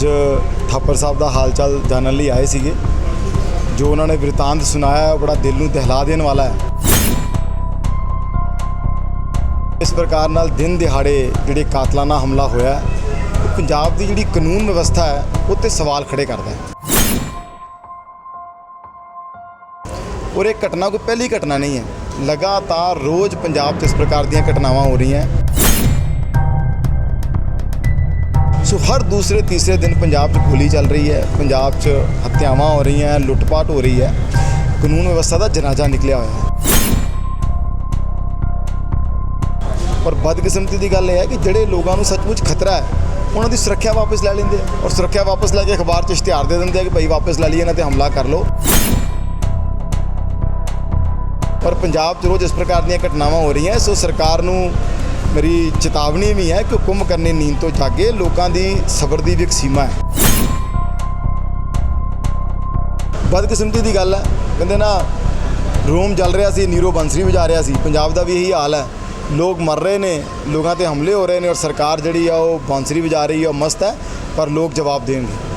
ਅੱਜ ਥਾਪਰ ਸਾਹਿਬ ਦਾ ਹਾਲ ਚਾਲ ਜਾਣਨ ਲਈ ਆਏ ਸੀਗੇ। ਜੋ ਉਹਨਾਂ ਨੇ ਬਿਰਤਾਂਤ ਸੁਣਾਇਆ ਹੈ, ਉਹ ਬੜਾ ਦਿਲ ਨੂੰ ਦਹਿਲਾ ਦੇਣ ਵਾਲਾ ਹੈ। ਇਸ ਪ੍ਰਕਾਰ ਨਾਲ ਦਿਨ ਦਿਹਾੜੇ ਜਿਹੜੇ ਕਾਤਲਾਨਾ ਹਮਲਾ ਹੋਇਆ ਹੈ, ਉਹ ਪੰਜਾਬ ਦੀ ਜਿਹੜੀ ਕਾਨੂੰਨ ਵਿਵਸਥਾ ਹੈ ਉਹ ਤੇ ਸਵਾਲ ਖੜੇ ਕਰਦਾ ਹੈ। ਔਰ ਇਹ ਘਟਨਾ ਕੋਈ ਪਹਿਲੀ ਘਟਨਾ ਨਹੀਂ ਹੈ। ਲਗਾਤਾਰ ਰੋਜ਼ ਪੰਜਾਬ 'ਚ ਇਸ ਪ੍ਰਕਾਰ ਦੀਆਂ ਘਟਨਾਵਾਂ ਹੋ ਰਹੀਆਂ। ਸੋ ਹਰ ਦੂਸਰੇ ਤੀਸਰੇ ਦਿਨ ਪੰਜਾਬ 'ਚ ਗੋਲੀ ਚੱਲ ਰਹੀ ਹੈ। ਪੰਜਾਬ 'ਚ ਹੱਤਿਆਵਾਂ ਹੋ ਰਹੀਆਂ, ਲੁੱਟਪਾਟ ਹੋ ਰਹੀ ਹੈ। ਕਾਨੂੰਨ ਵਿਵਸਥਾ ਦਾ ਜਨਾਜ਼ਾ ਨਿਕਲਿਆ ਹੋਇਆ ਹੈ। ਪਰ ਬਦਕਿਸਮਤੀ ਦੀ ਗੱਲ ਇਹ ਹੈ ਕਿ ਜਿਹੜੇ ਲੋਕਾਂ ਨੂੰ ਸੱਚਮੁੱਚ ਖਤਰਾ ਹੈ, ਉਹਨਾਂ ਦੀ ਸੁਰੱਖਿਆ ਵਾਪਸ ਲੈ ਲੈਂਦੇ ਆ ਔਰ ਸੁਰੱਖਿਆ ਵਾਪਸ ਲੈ ਕੇ ਅਖਬਾਰ 'ਚ ਇਸ਼ਤਿਹਾਰ ਦੇ ਦਿੰਦੇ ਆ ਕਿ ਭਾਈ ਵਾਪਸ ਲੈ ਲਈਏ, ਇਹਨਾਂ ਤੇ ਹਮਲਾ ਕਰ ਲਓ। ਪਰ ਪੰਜਾਬ 'ਚ ਰੋਜ਼ ਇਸ ਪ੍ਰਕਾਰ ਦੀਆਂ ਘਟਨਾਵਾਂ ਹੋ ਰਹੀਆਂ, ਸੋ ਸਰਕਾਰ ਨੂੰ ਮੇਰੀ ਚੇਤਾਵਨੀ ਵੀ ਹੈ ਕਿ ਕੁੰਭ ਕਰਨੇ, ਨੀਂਦ ਤੋਂ ਜਾਗੇ, ਲੋਕਾਂ ਦੀ ਸਬਰ ਦੀ ਵੀ ਇੱਕ ਸੀਮਾ ਹੈ। ਬਦਕਿਸਮਤੀ ਦੀ ਗੱਲ ਹੈ। ਕਹਿੰਦੇ ਨਾ, ਰੋਮ ਜਲ ਰਿਹਾ ਸੀ, ਨੀਰੋ ਬੰਸਰੀ ਵਜਾ ਰਿਹਾ ਸੀ। ਪੰਜਾਬ ਦਾ ਵੀ ਇਹੀ ਹਾਲ ਹੈ। ਲੋਕ ਮਰ ਰਹੇ ਨੇ, ਲੋਕਾਂ ਤੇ ਹਮਲੇ ਹੋ ਰਹੇ ਨੇ ਔਰ ਸਰਕਾਰ ਜਿਹੜੀ ਆ ਉਹ ਬੰਸਰੀ ਵਜਾ ਰਹੀ ਹੈ ਉਹ ਮਸਤ ਹੈ, ਪਰ ਲੋਕ ਜਵਾਬ ਦੇਣਗੇ।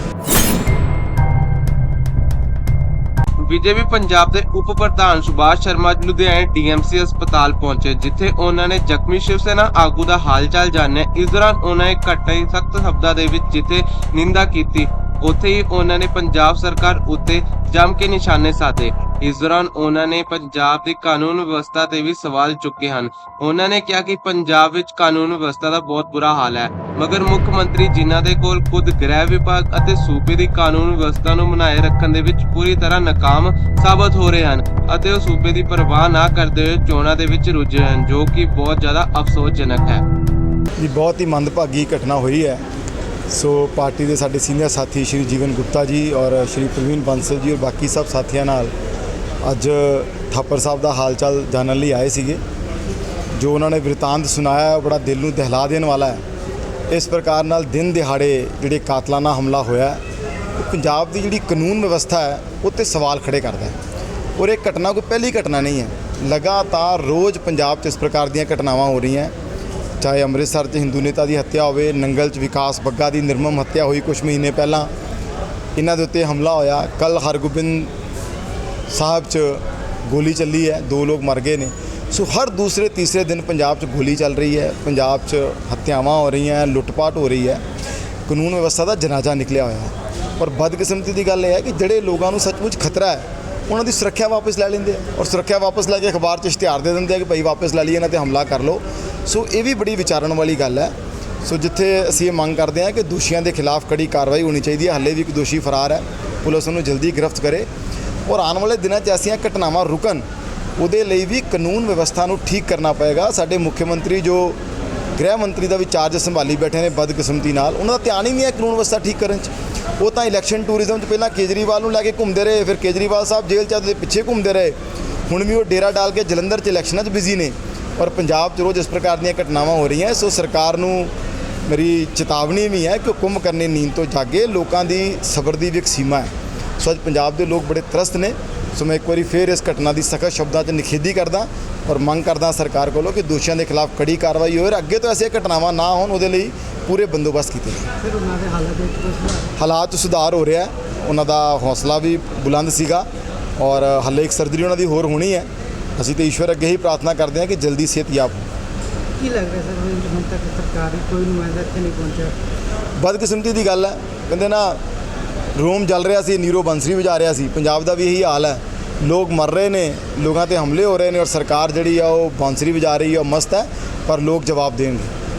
ਬੀਜੇਪੀ ਪੰਜਾਬ ਦੇ ਉਪ ਪ੍ਰਧਾਨ ਸੁਭਾਸ਼ ਸ਼ਰਮਾ ਅੱਜ ਲੁਧਿਆਣੇ ਡੀਐਮਸੀ ਹਸਪਤਾਲ ਪਹੁੰਚੇ, ਜਿੱਥੇ ਉਹਨਾਂ ਨੇ ਜ਼ਖਮੀ ਸ਼ਿਵ ਸੈਨਾ ਆਗੂ ਦਾ ਹਾਲ ਚਾਲ ਜਾਣਿਆ। ਇਸ ਦੌਰਾਨ ਉਹਨਾਂ ਨੇ ਘਟਨਾ ਸਖਤ ਸ਼ਬਦਾਂ ਦੇ ਵਿੱਚ ਜਿੱਥੇ ਨਿੰਦਾ ਕੀਤੀ, ਉੱਥੇ ਹੀ ਉਹਨਾਂ ਨੇ ਪੰਜਾਬ ਸਰਕਾਰ ਉੱਤੇ ਜੰਮ ਕੇ ਨਿਸ਼ਾਨੇ ਸਾਧੇ। ਇਸ ਦੌਰਾਨ ਉਹਨਾਂ ਨੇ ਪੰਜਾਬ ਦੀ ਕਾਨੂੰਨ ਵਿਵਸਥਾ ਤੇ ਵੀ ਸਵਾਲ ਚੁੱਕੇ ਹਨ। ਉਹਨਾਂ ਨੇ ਕਿਹਾ ਕਿ ਪੰਜਾਬ ਵਿੱਚ ਕਾਨੂੰਨ ਵਿਵਸਥਾ ਦਾ ਬਹੁਤ ਬੁਰਾ ਹਾਲ ਹੈ, ਮਗਰ ਮੁੱਖ ਮੰਤਰੀ ਜਿਨ੍ਹਾਂ ਦੇ ਕੋਲ ਖੁਦ ਗ੍ਰਹਿ ਵਿਭਾਗ ਅਤੇ ਸੂਬੇ ਦੀ ਕਾਨੂੰਨ ਵਿਵਸਥਾ ਨੂੰ ਬਣਾਏ ਰੱਖਣ ਦੇ ਵਿੱਚ ਪੂਰੀ ਤਰ੍ਹਾਂ ਨਾਕਾਮ ਸਾਬਤ ਹੋ ਰਹੇ ਹਨ ਅਤੇ ਉਹ ਸੂਬੇ ਦੀ ਪਰਵਾਹ ਨਾ ਕਰਦੇ ਹੋਏ ਚੋਣਾਂ ਦੇ ਵਿੱਚ ਰੁੱਝੇ ਹਨ, ਜੋ ਕਿ ਬਹੁਤ ਜ਼ਿਆਦਾ ਅਫਸੋਸਜਨਕ ਹੈ। ਇਹ ਬਹੁਤ ਹੀ ਮੰਦਭਾਗੀ ਘਟਨਾ ਹੋਈ ਹੈ। ਸੋ ਪਾਰਟੀ ਦੇ ਸਾਡੇ ਸੀਨੀਅਰ ਸਾਥੀ ਸ਼੍ਰੀ ਜੀਵਨ ਗੁਪਤਾ ਜੀ ਔਰ ਸ਼੍ਰੀ ਪ੍ਰਵੀਨ ਬਾਂਸਲ ਜੀ ਔਰ ਬਾਕੀ ਸਭ ਸਾਥੀਆਂ ਨਾਲ ਅੱਜ ਥਾਪਰ ਸਾਹਿਬ ਦਾ ਹਾਲ ਚਾਲ ਜਾਣਨ ਲਈ ਆਏ ਸੀਗੇ। ਜੋ ਉਹਨਾਂ ਨੇ ਬਿਰਤਾਂਤ ਸੁਣਾਇਆ ਹੈ, ਉਹ ਬੜਾ ਦਿਲ ਨੂੰ ਦਹਿਲਾ ਦੇਣ ਵਾਲਾ ਹੈ। ਇਸ ਪ੍ਰਕਾਰ ਨਾਲ ਦਿਨ ਦਿਹਾੜੇ ਜਿਹੜੇ ਕਾਤਲਾਨਾ ਹਮਲਾ ਹੋਇਆ ਪੰਜਾਬ ਦੀ ਜਿਹੜੀ ਕਾਨੂੰਨ ਵਿਵਸਥਾ ਹੈ ਉਹ ਤੇ ਸਵਾਲ ਖੜੇ ਕਰਦਾ ਹੈ। ਔਰ ਇਹ ਘਟਨਾ ਕੋਈ ਪਹਿਲੀ ਘਟਨਾ ਨਹੀਂ ਹੈ। ਲਗਾਤਾਰ ਰੋਜ਼ ਪੰਜਾਬ 'ਚ ਇਸ ਪ੍ਰਕਾਰ ਦੀਆਂ ਘਟਨਾਵਾਂ ਹੋ ਰਹੀਆਂ। ਚਾਹੇ ਅੰਮ੍ਰਿਤਸਰ 'ਚ ਹਿੰਦੂ ਨੇਤਾ ਦੀ ਹੱਤਿਆ ਹੋਵੇ ਨੰਗਲ 'ਚ ਵਿਕਾਸ ਬੱਗਾ ਦੀ ਨਿਰਮਮ ਹੱਤਿਆ ਹੋਈ ਕੁਝ ਮਹੀਨੇ ਪਹਿਲਾਂ ਇਹਨਾਂ ਦੇ ਉੱਤੇ ਹਮਲਾ ਹੋਇਆ। ਕੱਲ ਹਰਗੋਬਿੰਦ ਸਾਹਿਬ 'ਚ ਗੋਲੀ ਚੱਲੀ ਹੈ, ਦੋ ਲੋਕ ਮਰ ਗਏ ਨੇ। ਸੋ ਹਰ ਦੂਸਰੇ, ਤੀਸਰੇ ਦਿਨ ਪੰਜਾਬ 'ਚ ਗੋਲੀ ਚੱਲ ਰਹੀ ਹੈ। ਪੰਜਾਬ 'ਚ ਹੱਤਿਆਵਾਂ ਹੋ ਰਹੀਆਂ, ਲੁੱਟਪਾਟ ਹੋ ਰਹੀ ਹੈ। ਕਾਨੂੰਨ ਵਿਵਸਥਾ ਦਾ ਜਨਾਜ਼ਾ ਨਿਕਲਿਆ ਹੋਇਆ ਹੈ। ਪਰ ਬਦਕਿਸਮਤੀ ਦੀ ਗੱਲ ਇਹ ਹੈ ਕਿ ਜਿਹੜੇ ਲੋਕਾਂ ਨੂੰ ਸੱਚਮੁੱਚ ਖਤਰਾ ਹੈ, ਉਹਨਾਂ ਦੀ ਸੁਰੱਖਿਆ ਵਾਪਸ ਲੈ ਲੈਂਦੇ ਆ। ਔਰ ਸੁਰੱਖਿਆ ਵਾਪਸ ਲੈ ਕੇ ਅਖਬਾਰ 'ਚ ਇਸ਼ਤਿਹਾਰ ਦੇ ਦਿੰਦੇ ਆ ਕਿ ਭਾਈ ਵਾਪਸ ਲੈ ਲਈਏ, ਇਹਨਾਂ ਤੇ ਹਮਲਾ ਕਰ ਲਓ। ਸੋ ਇਹ ਵੀ ਬੜੀ ਵਿਚਾਰਨ ਵਾਲੀ ਗੱਲ ਹੈ। ਸੋ ਜਿੱਥੇ ਅਸੀਂ ਇਹ ਮੰਗ ਕਰਦੇ ਹਾਂ ਕਿ ਦੋਸ਼ੀਆਂ ਦੇ ਖਿਲਾਫ ਕੜੀ ਕਾਰਵਾਈ ਹੋਣੀ ਚਾਹੀਦੀ ਹੈ। ਹਾਲੇ ਵੀ ਇੱਕ ਦੋਸ਼ੀ ਫਰਾਰ ਹੈ। ਪੁਲਿਸ ਉਹਨੂੰ ਜਲਦੀ ਗ੍ਰਿਫਤ ਕਰੇ। ਔਰ ਆਉਣ ਵਾਲੇ ਦਿਨਾਂ 'ਚ ਐਸੀਆਂ ਘਟਨਾਵਾਂ ਰੁਕਣ, ਉਹਦੇ ਲਈ ਵੀ ਕਾਨੂੰਨ ਵਿਵਸਥਾ ਨੂੰ ਠੀਕ ਕਰਨਾ ਪਏਗਾ। ਸਾਡੇ ਮੁੱਖ ਮੰਤਰੀ ਜੋ ਗ੍ਰਹਿ ਮੰਤਰੀ ਦਾ ਵੀ ਚਾਰਜ ਸੰਭਾਲੀ ਬੈਠੇ ਨੇ ਬਦਕਿਸਮਤੀ ਨਾਲ, ਉਹਨਾਂ ਦਾ ਧਿਆਨ ਹੀ ਨਹੀਂ ਹੈ ਕਾਨੂੰਨ ਵਿਵਸਥਾ ਠੀਕ ਕਰਨ 'ਚ। ਉਹ ਤਾਂ ਇਲੈਕਸ਼ਨ ਟੂਰਿਜ਼ਮ 'ਚ ਪਹਿਲਾਂ ਕੇਜਰੀਵਾਲ ਨੂੰ ਲੈ ਕੇ ਘੁੰਮਦੇ ਰਹੇ, ਫਿਰ ਕੇਜਰੀਵਾਲ ਸਾਹਿਬ ਜੇਲ੍ਹ 'ਚ ਉਹਦੇ ਪਿੱਛੇ ਘੁੰਮਦੇ ਰਹੇ। ਹੁਣ ਵੀ ਉਹ ਡੇਰਾ ਡਾਲ ਕੇ ਜਲੰਧਰ 'ਚ ਇਲੈਕਸ਼ਨਾਂ 'ਚ ਬਿਜ਼ੀ ਨੇ ਔਰ ਪੰਜਾਬ 'ਚ ਰੋਜ਼ ਇਸ ਪ੍ਰਕਾਰ ਦੀਆਂ ਘਟਨਾਵਾਂ ਹੋ ਰਹੀਆਂ। ਸੋ ਸਰਕਾਰ ਨੂੰ ਮੇਰੀ ਚੇਤਾਵਨੀ ਵੀ ਹੈ ਕਿ ਹੁਕਮ ਕਰਨੇ ਨੀਂਦ ਤੋਂ ਜਾਗੇ। ਲੋਕਾਂ ਦੀ ਸਬਰ ਦੀ ਵੀ ਇੱਕ ਸੀਮਾ ਹੈ। ਸੋ ਅੱਜ ਪੰਜਾਬ ਦੇ ਲੋਕ ਬੜੇ ਤਰਸਤ ਨੇ। ਸੋ ਮੈਂ ਇੱਕ ਵਾਰੀ ਫੇਰ ਇਸ ਘਟਨਾ ਦੀ ਸਖਤ ਸ਼ਬਦਾਂ 'ਚ ਨਿਖੇਧੀ ਕਰਦਾ ਔਰ ਮੰਗ ਕਰਦਾ ਸਰਕਾਰ ਕੋਲੋਂ ਕਿ ਦੋਸ਼ੀਆਂ ਦੇ ਖਿਲਾਫ ਕੜੀ ਕਾਰਵਾਈ ਹੋਵੇ ਔਰ ਅੱਗੇ ਤੋਂ ਐਸੀਆਂ ਘਟਨਾਵਾਂ ਨਾ ਹੋਣ ਉਹਦੇ ਲਈ ਪੂਰੇ ਬੰਦੋਬਸਤ ਕੀਤੇ ਜਾਣ। ਫਿਰ ਉਹਨਾਂ ਦੇ ਹਾਲਾਤ ਸੁਧਾਰ? ਹਾਲਾਤ 'ਚ ਸੁਧਾਰ ਹੋ ਰਿਹਾ ਉਹਨਾਂ ਦਾ ਹੌਸਲਾ ਵੀ ਬੁਲੰਦ ਸੀਗਾ ਔਰ ਹੱਲੇ ਇੱਕ ਸਰਜਰੀ ਉਹਨਾਂ ਦੀ ਹੋਰ ਹੋਣੀ ਹੈ। ਅਸੀਂ ਤੇ ਈਸ਼ਵਰ ਅੱਗੇ ਹੀ ਪ੍ਰਾਰਥਨਾ ਕਰਦੇ ਹਾਂ ਕਿ ਜਲਦੀ ਸਿਹਤਯਾਬ ਹੋ ਕੀ ਲੱਗ ਰਿਹਾ ਸਰ ਹੁਣ ਤੱਕ ਸਰਕਾਰੀ ਕੋਈ ਨੁਮਾਇੰਦਾ ਇੱਥੇ ਨਹੀਂ ਪਹੁੰਚਿਆ? ਬਦਕਿਸਮਤੀ ਦੀ ਗੱਲ ਹੈ। ਕਹਿੰਦੇ ਨਾ ਰੋਮ ਜਲ ਰਿਹਾ ਸੀ ਨੀਰੋ ਬੰਸਰੀ ਵਜਾ ਰਿਹਾ ਸੀ। ਪੰਜਾਬ ਦਾ ਵੀ ਇਹੀ ਹਾਲ ਹੈ। ਲੋਕ ਮਰ ਰਹੇ ਨੇ, ਲੋਕਾਂ ਤੇ ਹਮਲੇ ਹੋ ਰਹੇ ਨੇ ਔਰ ਸਰਕਾਰ ਜਿਹੜੀ ਆ ਉਹ ਬਾਂਸਰੀ ਵਜਾ ਰਹੀ ਹੈ ਉਹ ਮਸਤ ਹੈ, ਪਰ ਲੋਕ ਜਵਾਬ ਦੇਣਗੇ।